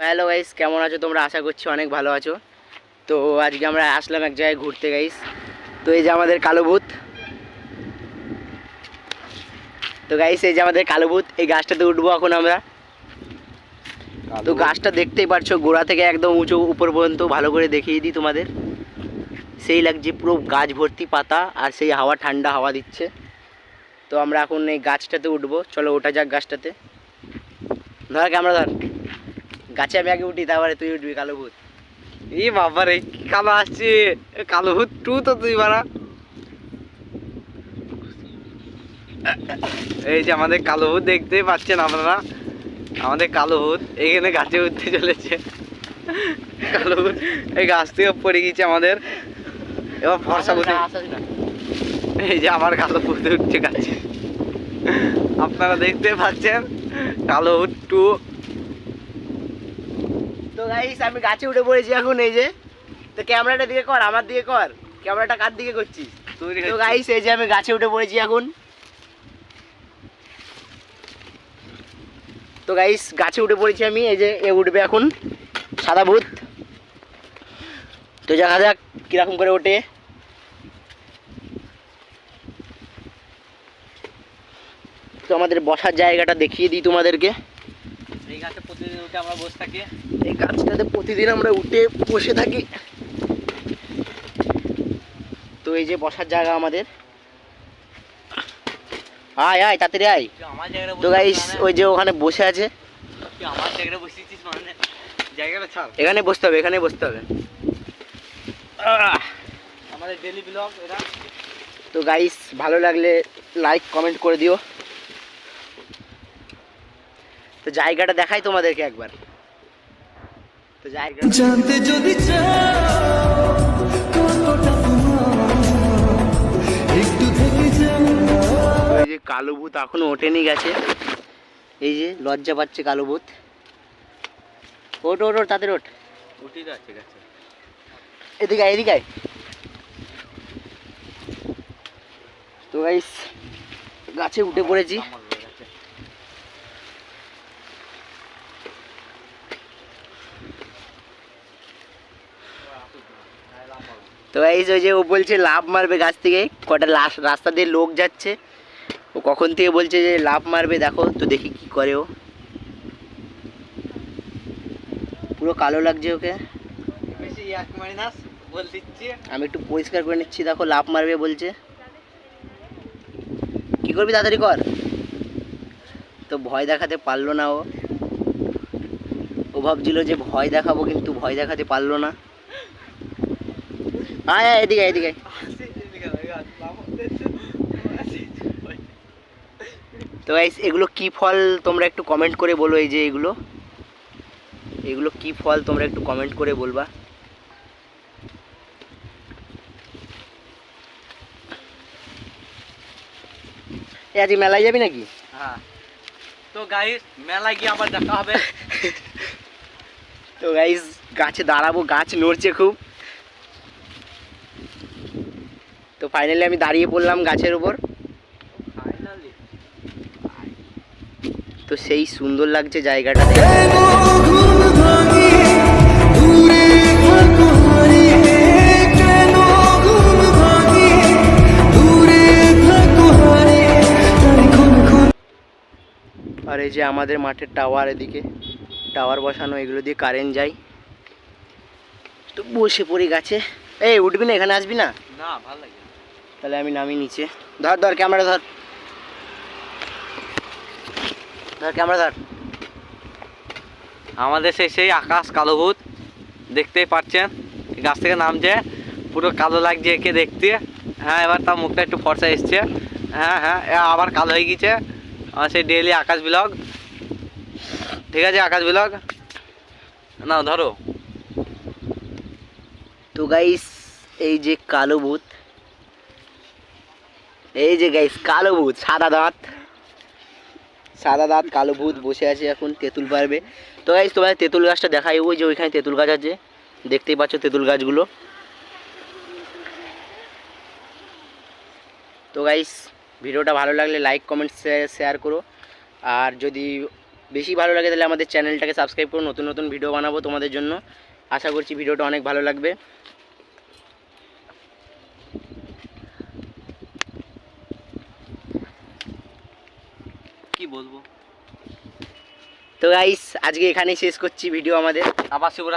Hello guys কেমন আছো তোমরা? আশা করছি অনেক ভালো আছো। তো আজকে আমরা আসলাম এক জায়গায় ঘুরতে গাইস তো এই যে আমাদের কালো ভূত। তো গাইস এই যে আমাদের কালো ভূত এই গাছটাতে উঠবো এখন আমরা। তো গাছটা দেখতেই পারছ গোড়া থেকে একদম উঁচু উপর পর্যন্ত ভালো করে দেখিয়ে দিই তোমাদের। সেই লাগছে পুরো গাছ ভর্তি পাতা আর সেই হাওয়া ঠান্ডা হাওয়া দিচ্ছে। তো আমরা এখন এই গাছটাতে উঠবো। চলো ওটা যাক গাছটাতে। ধর ক্যামেরা ধর। গাছে আমি আগে উঠি তারপরে তুই উঠবি কালো ভূত। ই বাবা রে কি কালো আসছে? কালো ভূত টু তো তুই বাড়া। এই যে আমাদের কালো ভূত দেখতেই পাচ্ছেন আপনারা? আমাদের কালো ভূত এখানে গাছে উঠতে চলেছে। কালো ভূত এই গাছ থেকে পড়ে গেছে আমাদের। এবার ফর্সা ভূত এই যে আমার কালো ভূত উঠছে গাছে। আপনারা দেখতে পাচ্ছেন? কালো ভূত টু গাইস আমি গাছে উঠে পড়েছি এখন এই যে। তো ক্যামেরাটা দিকে কর আমার দিকে কর। ক্যামেরাটা কার দিকে করছিস? তো গাইস এই যে আমি গাছে উঠে পড়েছি এখন। তো গাইস গাছে উঠে পড়েছি আমি এই যে এ উঠবে এখন সাদা ভূত। তো দেখা যাক কীরকম করে ওঠে। তো আমাদের বসার জায়গাটা দেখিয়ে দিই তোমাদেরকে। প্রতিদিন উঠে আমরা বসে থাকি। এই গাছটাতে প্রতিদিন আমরা উঠে বসে থাকি। তো এই যে বসার জায়গা আমাদের। আয় আয় তাড়াতাড়ি আয়। তো গাইস ওই যে ওখানে বসে আছে। মানে? এখানে বসতে হবে এখানে বসতে হবে। আমাদের ডেলি ব্লগ এরা। তো গাইস ভালো লাগলে লাইক কমেন্ট করে দিও। তো জায়গাটা দেখাই তোমাদেরকে একবার। তো জায়গা জানতে যদি একটু থেকে যাও ওই যে কালো ভূত এখনও ওঠেনি গেছে। এই যে লজ্জা পাচ্ছে কালো ভূত। ওট ওট ওট তাদের ওঠ। উঠি যাচ্ছে গাছে। এদিকে এদিকে তো গাইস গাছে উঠে পড়েছি আমার হয়ে গেছে। তো ওই যে ও বলছে লাভ মারবে গাছ থেকে। কটা রাস্তা দিয়ে লোক যাচ্ছে। ও কখন থেকে বলছে যে লাভ মারবে, দেখো, তো দেখি কি করে ও। পুরো কালো লাগছে ওকে। আমি একটু পরিষ্কার করে নিচ্ছি, দেখো লাভ মারবে বলছে। কি করবি তাড়াতাড়ি কর। তো ভয় দেখাতে পারল না ও। ও ভাবছিল যে, ভয় দেখাবো, কিন্তু ভয় দেখাতে পারল না। আয় এদিকে এদিকে। তো গাইস এগুলো কি ফল তোমরা একটু কমেন্ট করে বলো এই যে এগুলো? এগুলো কি ফল তোমরা একটু কমেন্ট করে বলবা? এ আজকে মেলায় যাবি নাকি? হ্যাঁ। তো গাইস মেলায় গিয়ে আবার দেখা হবে। তো গাইস গাছে দাঁড়াবো গাছ নড়ছে খুব। তো ফাইনালি আমি দাঁড়িয়ে পড়লাম গাছের উপর। তো সেই সুন্দর লাগছে জায়গাটা আর এই যে আমাদের মাঠের টাওয়ার এদিকে। টাওয়ার বসানো এগুলো দিয়ে কারেন্ট যায়। তো বসে পড়ি গাছে। এই উঠবি না এখানে আসবি না? না ভালো লাগে। তাহলে আমি নামি নিচে। ধর ধর ক্যামেরা ধর। ধর ক্যামেরা ধর। আমাদের সেই সেই আকাশ কালো ভূত দেখতেই পাচ্ছেন গাছ থেকে নামছে পুরো কালো লাগছে একে দেখতে। হ্যাঁ এবার তার মুখটা একটু ফর্সা এসছে। হ্যাঁ হ্যাঁ এ আবার কালো হয়ে গেছে আমার সেই ডেলি আকাশ ব্লগ ঠিক আছে আকাশ ব্লগ না ধরো। তো গাইস এই যে কালো ভূত এই যে গাইস কালো ভূত, সাদা দাঁত। সাদা দাঁত, কালো ভূত, বসে আছে এখন, তেঁতুল পারবে। তো গাইস তোমার তেঁতুল গাছটা দেখাই, ওই যে ওইখানে তেঁতুল গাছ আছে। দেখতেই পাচ্ছ তেঁতুল গাছগুলো। তো গাইস ভিডিওটা ভালো লাগলে লাইক কমেন্ট শেয়ার করো। আর যদি বেশি ভালো লাগে, তাহলে আমাদের চ্যানেলটাকে সাবস্ক্রাইব করো। নতুন নতুন ভিডিও বানাবো তোমাদের জন্য। আশা করছি ভিডিওটা অনেক ভালো লাগবে। বলব। তো গাইস আজকে এখানেই শেষ করছি ভিডিও আমাদের। আবার শিবরাত্রি।